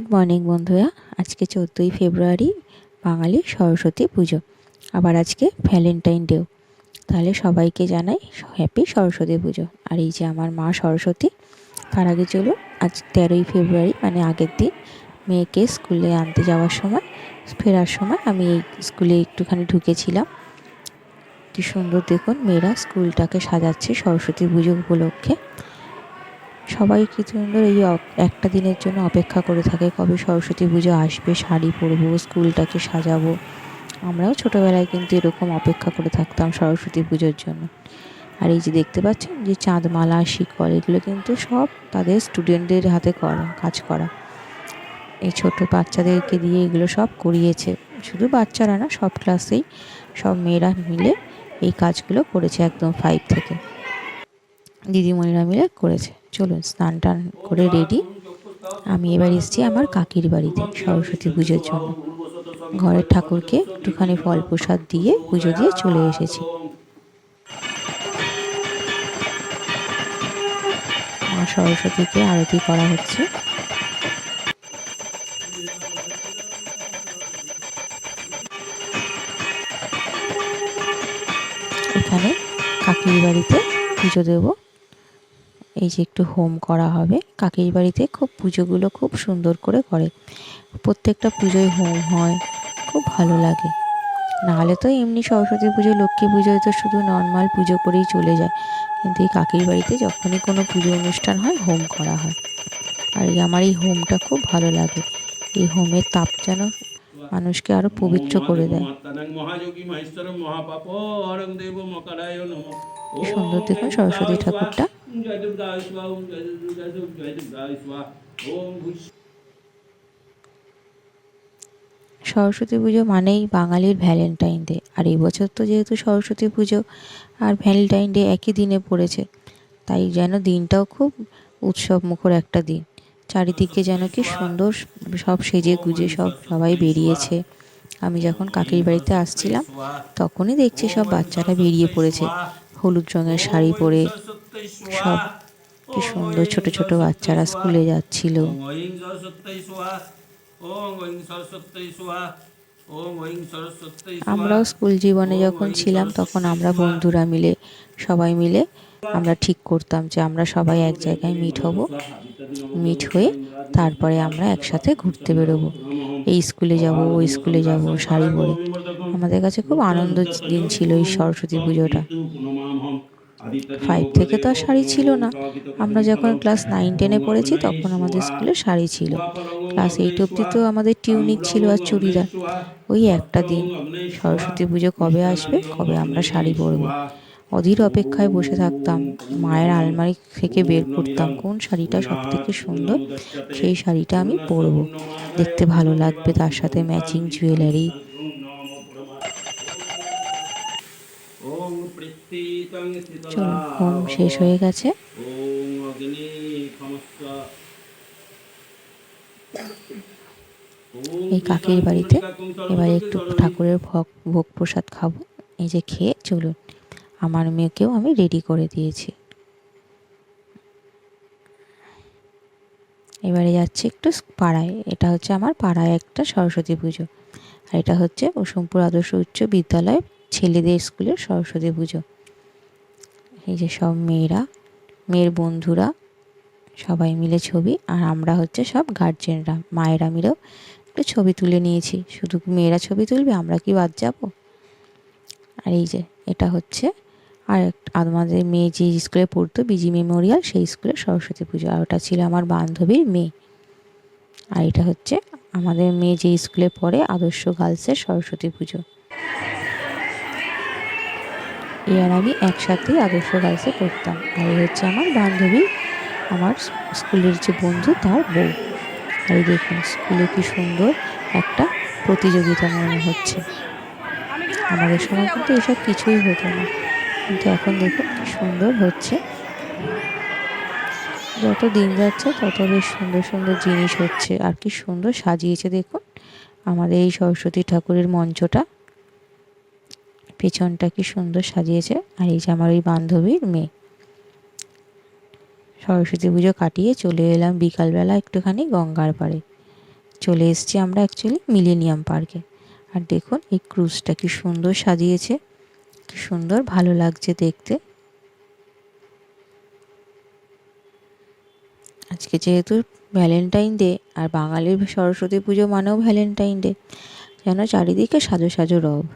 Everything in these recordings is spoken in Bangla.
গুড মর্নিং বন্ধুরা। আজকে চোদ্দোই ফেব্রুয়ারি, বাঙালি সরস্বতী পুজো। আবার আজকে ভ্যালেন্টাইন ডেও। তাহলে সবাইকে জানাই হ্যাপি সরস্বতী পুজো। আর এই যে আমার মা সরস্বতী, তার আগে চলুন, আজ তেরোই ফেব্রুয়ারি মানে আগের দিন, মেয়েকে স্কুলে আনতে যাওয়ার সময়, ফেরার সময় আমি এই স্কুলে একটুখানি ঢুকেছিলাম। কি সুন্দর দেখুন, মেয়েরা স্কুলটাকে সাজাচ্ছে সরস্বতী পুজো উপলক্ষে। সবাই কি সুন্দর এই একটা দিনের জন্য অপেক্ষা করে থাকে। কবে সরস্বতী পুজো আসবে, শাড়ি পরবো, স্কুলটাকে সাজাবো। আমরাও ছোটোবেলায় কিন্তু এরকম অপেক্ষা করে থাকতাম সরস্বতী পুজোর জন্য। আর এই যে দেখতে পাচ্ছেন যে চাঁদমালা শিকল এগুলো কিন্তু সব তাদের স্টুডেন্টদের হাতে করা, কাজ করা। এই ছোট বাচ্চাদেরকে দিয়ে এগুলো সব করিয়েছে। শুধু বাচ্চারা না, সব ক্লাসেই সব মেয়েরা মিলে এই কাজগুলো করেছে একদম ফাইভ থেকে। দিদিমণিরা মিলে করেছে। চলুন স্নান টান করে রেডি আমি এবার এসেছি আমার কাকির বাড়িতে সরস্বতী পুজোর জন্য। ঘরের ঠাকুরকে একটুখানি ফল প্রসাদ দিয়ে পুজো দিয়ে চলে এসেছি। মা সরস্বতীকে আরতি করা হচ্ছে। এখানে কাকির বাড়িতে পুজো দেবো। এই যে একটু হোম করা হবে। কাকির বাড়িতে খুব পুজোগুলো খুব সুন্দর করে করে। প্রত্যেকটা পুজোয় হোম হয়, খুব ভালো লাগে। নাহলে তো এমনি সরস্বতী পুজো, লক্ষ্মী পুজোয় তো শুধু নর্মাল পুজো করেই চলে যায়। কিন্তু এই কাকির বাড়িতে যখনই কোনো পুজো অনুষ্ঠান হয়, হোম করা হয়। আর এই আমার এই হোমটা খুব ভালো লাগে। এই হোমের তাপ যেন মানুষকে আরও পবিত্র করে দেয়। সুন্দর দেখুন সরস্বতী ঠাকুরটা। সরস্বতী পুজো মানেই বাঙালির ভ্যালেন্টাইন ডে। আর এই বছর তো যেহেতু সরস্বতী পুজো আর ভ্যালেন্টাইন ডে একই দিনে পড়েছে, তাই যেন দিনটাও খুব উৎসব মুখর একটা দিন। চারিদিকে যেন কি সুন্দর সব সেজে গুজে সব সবাই বেরিয়েছে। আমি যখন কাকির বাড়িতে আসছিলাম, তখনই দেখছি সব বাচ্চারা বেরিয়ে পড়েছে। হলুদ রঙের শাড়ি পরে সব কি সুন্দর ছোট ছোট বাচ্চারা স্কুলে যাচ্ছিল। আমরাও স্কুল জীবনে যখন ছিলাম তখন আমরা বন্ধুরা মিলে সবাই মিলে আমরা ঠিক করতাম যে আমরা সবাই এক জায়গায় মিট হব, মিট হয়ে তারপরে আমরা একসাথে ঘুরতে বেরোবো। এই স্কুলে যাব, ওই স্কুলে যাব, শাড়ি পরে। আমাদের কাছে খুব আনন্দ দিন ছিল এই সরস্বতী পুজোটা। ফাইভ থেকে তো আর শাড়ি ছিল না। আমরা যখন ক্লাস নাইন টেনে পড়েছি, তখন আমাদের স্কুলে শাড়ি ছিল। ক্লাস এইট অবধি তো আমাদের টিউনিক ছিল আর চুড়িদার। ওই একটা দিন। সরস্বতী পুজো কবে আসবে? কবে আমরা শাড়ি পরবো? অধীর অপেক্ষায় বসে থাকতাম। মায়ের আলমারি থেকে বের করতাম। কোন শাড়িটা সব থেকে সুন্দর, সেই শাড়িটা আমি পরবো। দেখতে ভালো লাগবে তার সাথে ম্যাচিং জুয়েলারি চলুন হোম শেষ হয়ে গেছে। এই কাকির বাড়িতে এবার একটু ঠাকুরের ভোগ ভোগ প্রসাদ খাব। এই যে খেয়ে চলুন। আমার মেয়েকেও আমি রেডি করে দিয়েছি। এবারে যাচ্ছে একটু পাড়ায়। এটা হচ্ছে আমার পাড়ায় একটা সরস্বতী পুজো। আর এটা হচ্ছে কুসুমপুর আদর্শ উচ্চ বিদ্যালয় ছেলেদের স্কুলের সরস্বতী পুজো। এই যে সব মেয়েরা, মেয়ের বন্ধুরা, সবাই মিলে ছবি। আর আমরা হচ্ছে সব গার্জেনরা মায়েরা মিলেও একটু ছবি তুলে নিয়েছি। শুধু মেয়েরা ছবি তুলবে, আমরা কি বাদ যাব? আর এই যে, এটা হচ্ছে আর আমাদের মেয়ে যে স্কুলে পড়তো, বিজি মেমোরিয়াল, সেই স্কুলের সরস্বতী পুজো। আর ওটা ছিল আমার বান্ধবীর মেয়ে। আর এটা হচ্ছে আমাদের মেয়ে যে স্কুলে পড়ে, আদর্শ গার্লসের সরস্বতী পুজো। এ আর আমি একসাথেই আদর্শ গার্লসে পড়তাম। আর এই হচ্ছে আমার বান্ধবী, আমার স্কুলের যে বন্ধু, তার বউ। আর এই দেখুন, স্কুলে কি সুন্দর একটা প্রতিযোগিতা মনে হচ্ছে। আমাদের সময় কিন্তু এসব কিছুই হতো না। কিন্তু এখন দেখুন সুন্দর হচ্ছে। যত দিন যাচ্ছে তত বেশ সুন্দর সুন্দর জিনিস হচ্ছে। আর কি সুন্দর সাজিয়েছে দেখুন আমাদের এই সরস্বতী ঠাকুরের মঞ্চটা। পেছনটা কি সুন্দর সাজিয়েছে। আর এই যে আমার ওই বান্ধবীর মেয়ে। সরস্বতী পুজো কাটিয়ে চলে এলাম বিকালবেলা একটুখানি গঙ্গার পাড়ে। চলে এসেছি আমরা অ্যাকচুয়ালি মিলেনিয়াম পার্কে আর দেখুন এই ক্রুজটা কি সুন্দর সাজিয়েছে। কি সুন্দর, ভালো লাগছে দেখতে। আজকে যেহেতু ভ্যালেন্টাইন ডে, আর বাঙালির সরস্বতী পুজো মানেও ভ্যালেন্টাইন ডে, যেন চারিদিকে সাজো সাজো রব।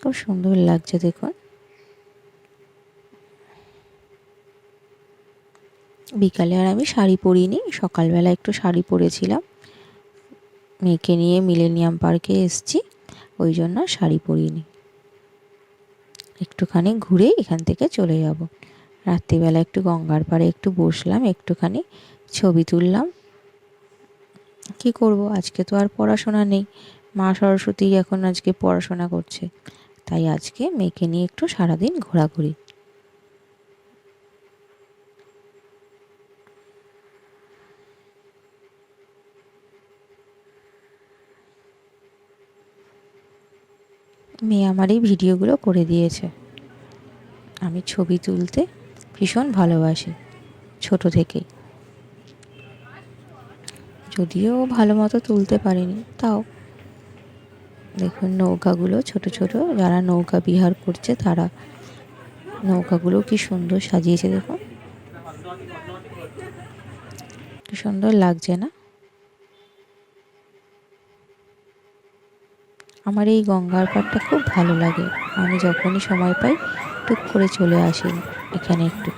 খুব সুন্দর লাগছে দেখুন। বিকালে আর আমি শাড়ি পরিনি, সকালবেলা একটু শাড়ি পরেছিলাম। মেয়েকে নিয়ে মিলেনিয়াম পার্কে এসছি, ওই জন্য শাড়ি পরিনি। একটুখানি ঘুরে এখান থেকে চলে যাব। রাত্রিবেলা একটু গঙ্গার পাড়ে একটু বসলাম, একটুখানি ছবি তুললাম। কি করব? আজকে তো আর পড়াশোনা নেই। মা সরস্বতী এখন আজকে পড়াশোনা করছে। তাই আজকে মেয়েকে নিয়ে একটু সারাদিন ঘোরাঘুরি। মেয়ে আমার এই ভিডিওগুলো করে দিয়েছে। আমি ছবি তুলতে ভীষণ ভালোবাসি, ছোট থেকেই। যদিও ভালো মতো তুলতে পারিনি, তাও। দেখুন নৌকাগুলো ছোট ছোট, যারা নৌকা বিহার করছে তারা। নৌকাগুলো কি সুন্দর সাজিয়েছে দেখুন। কি সুন্দর লাগছে না? আমার এই গঙ্গার পাড়টা খুব ভালো লাগে। আমি যখনই সময় পাই, টুক করে চলে আসি এখানে একটু।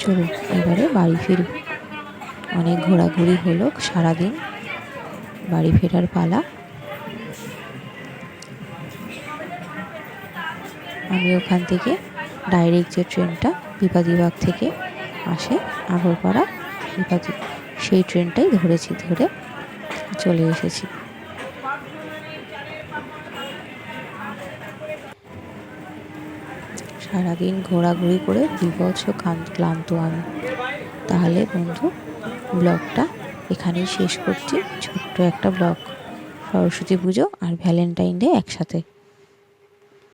চলুন এবারে বাড়ি ফিরি। অনেক ঘোরাঘুরি হলো সারাদিন। বাড়ি ফেরার পালা। আমি ওখান থেকে ডাইরেক্ট যে ট্রেনটা বিপাদিবাগ থেকে আসে আগরপাড়া বিপাদি, সেই ট্রেনটাই ধরেছি ধরে চলে এসেছি। সারাদিন ঘোরাঘুরি করে বিভৎস ক্লান্ত আমি। তাহলে বন্ধু, ব্লগটা এখানেই শেষ করছি। ছোট্ট একটা ব্লগ। সরস্বতী পুজো আর ভ্যালেন্টাইন ডে একসাথে।